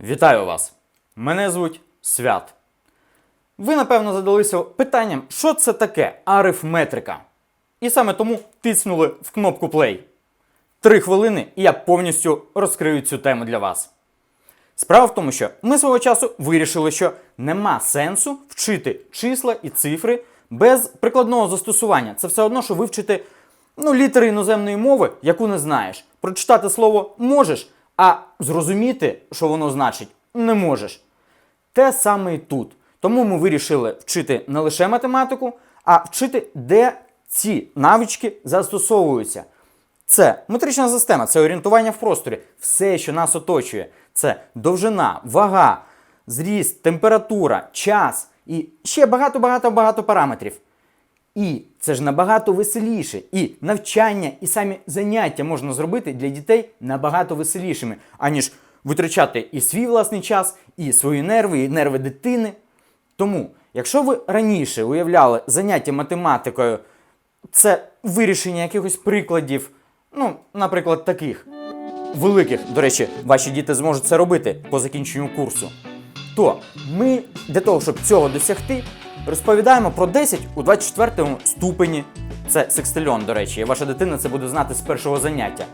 Вітаю вас! Мене звуть Свят. Ви, напевно, задалися питанням, що це таке арифметрика. І саме тому тиснули в кнопку Play. Три хвилини, і я повністю розкрию цю тему для вас. Справа в тому, що ми свого часу вирішили, що нема сенсу вчити числа і цифри без прикладного застосування. Це все одно, що вивчити ну, літери іноземної мови, яку не знаєш. Прочитати слово можеш, а зрозуміти, що воно значить, не можеш. Те саме і тут. Тому ми вирішили вчити не лише математику, а вчити, де ці навички застосовуються. Це метрична система, це орієнтування в просторі, все, що нас оточує. Це довжина, вага, зріст, температура, час і ще багато-багато-багато параметрів. І це ж набагато веселіше. І навчання, і самі заняття можна зробити для дітей набагато веселішими, аніж витрачати і свій власний час, і свої нерви, і нерви дитини. Тому, якщо ви раніше уявляли заняття математикою, це вирішення якихось прикладів, ну, наприклад, таких великих, до речі, ваші діти зможуть це робити по закінченню курсу. То ми для того, щоб цього досягти, розповідаємо про 10 у 24 ступені. Це секстильон, до речі, і ваша дитина це буде знати з першого заняття.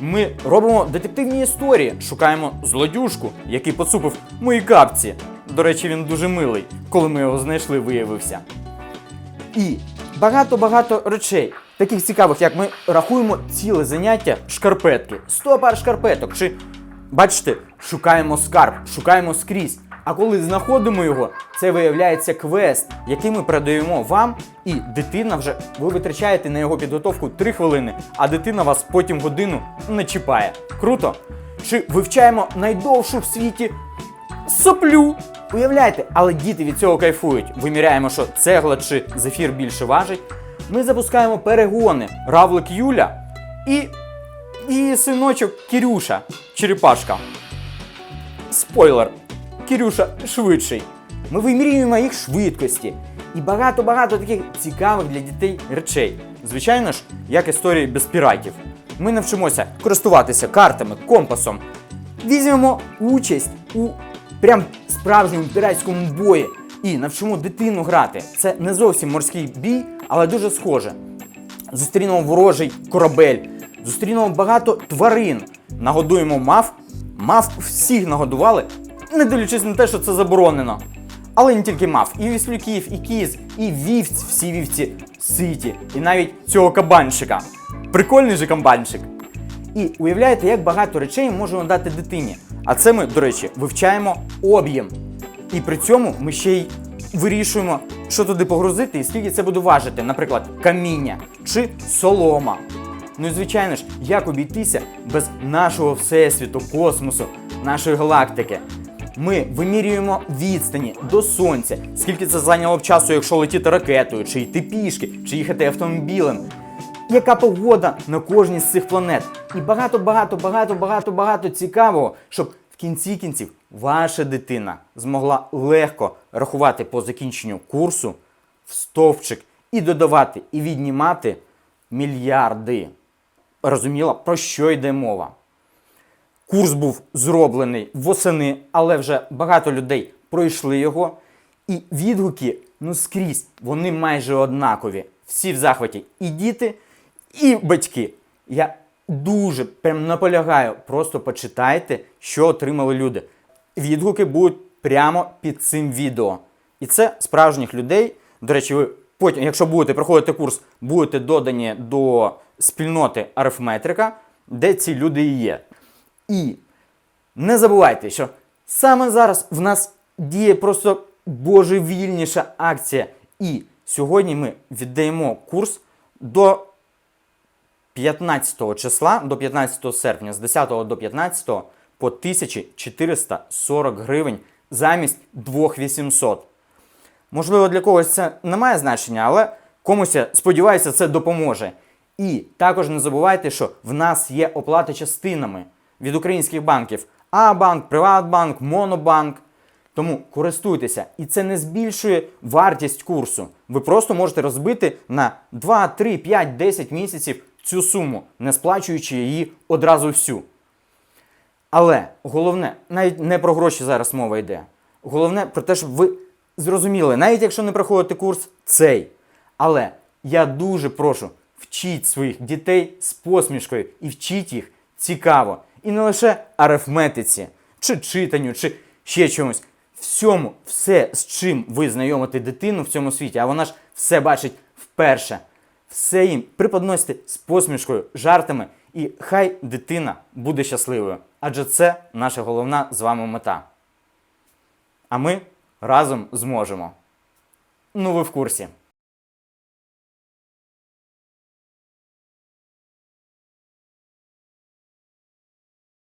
Ми робимо детективні історії, шукаємо злодюжку, який поцупив мої капці. До речі, він дуже милий, коли ми його знайшли, виявився. І багато-багато речей, таких цікавих, як ми рахуємо ціле заняття шкарпетки. 100 пар шкарпеток. Чи бачите, шукаємо скарб, шукаємо скрізь. А коли знаходимо його, це виявляється квест, який ми передаємо вам, і дитина вже ви витрачаєте на його підготовку 3 хвилини, а дитина вас потім годину не чіпає. Круто? Чи вивчаємо найдовшу в світі соплю. Уявляєте, але діти від цього кайфують. Виміряємо, що цегла чи зефір більше важить. Ми запускаємо перегони. Равлик Юля і її синочок Кірюша, черепашка. Спойлер, Кірюша швидший. Ми вимірюємо їх швидкості. І багато-багато таких цікавих для дітей речей. Звичайно ж, як історії без піратів. Ми навчимося користуватися картами, компасом. Візьмемо участь у прям справжньому піратському бої і навчимо дитину грати. Це не зовсім морський бій, але дуже схоже. Зустрінемо ворожий корабель, зустрінемо багато тварин, нагодуємо мав. Мав всіх нагодували, не дивлячись на те, що це заборонено. Але не тільки мав, і віслюків, і кіз, і вівць, всі вівці ситі, і навіть цього кабанчика. Прикольний же кабанчик. І уявляєте, як багато речей можемо дати дитині. А це ми, до речі, вивчаємо об'єм. І при цьому ми ще й вирішуємо, що туди погрузити і скільки це буде важити, наприклад, каміння чи солома. Ну і звичайно ж, як обійтися без нашого всесвіту, космосу, нашої галактики. Ми вимірюємо відстані до сонця, скільки це зайняло б часу, якщо летіти ракетою, чи йти пішки, чи їхати автомобілем. Яка погода на кожній з цих планет? І багато, багато, багато, багато, багато цікавого, щоб в кінці кінців ваша дитина змогла легко рахувати по закінченню курсу в стовпчик і додавати, і віднімати мільярди. Розуміла, про що йде мова? Курс був зроблений восени, але вже багато людей пройшли його. І відгуки, ну скрізь, вони майже однакові. Всі в захваті. І діти, і батьки. Я дуже прям наполягаю, просто почитайте, що отримали люди. Відгуки будуть прямо під цим відео. І це справжніх людей. До речі, ви потім, якщо будете проходити курс, будете додані до спільноти арифметрика, де ці люди і є. І не забувайте, що саме зараз в нас діє просто божевільніша акція. І сьогодні ми віддаємо курс до 15 числа, до 15 серпня, з 10 до 15 по 1440 гривень замість 2800. Можливо, для когось це не має значення, але комусь, сподіваюся, це допоможе. І також не забувайте, що в нас є оплата частинами від українських банків: А-банк, Приватбанк, Монобанк. Тому користуйтеся, і це не збільшує вартість курсу. Ви просто можете розбити на 2, 3, 5, 10 місяців цю суму, не сплачуючи її одразу всю. Але головне, навіть не про гроші зараз мова йде. Головне про те, щоб ви зрозуміли, навіть якщо не проходите курс цей. Але я дуже прошу, вчіть своїх дітей з посмішкою і вчіть їх цікаво. І не лише арифметиці, чи читанню, чи ще чомусь. Всьому, все, з чим ви знайомите дитину в цьому світі, а вона ж все бачить вперше. Все їм преподносите з посмішкою, жартами, і хай дитина буде щасливою. Адже це наша головна з вами мета. А ми разом зможемо. Ну, ви в курсі.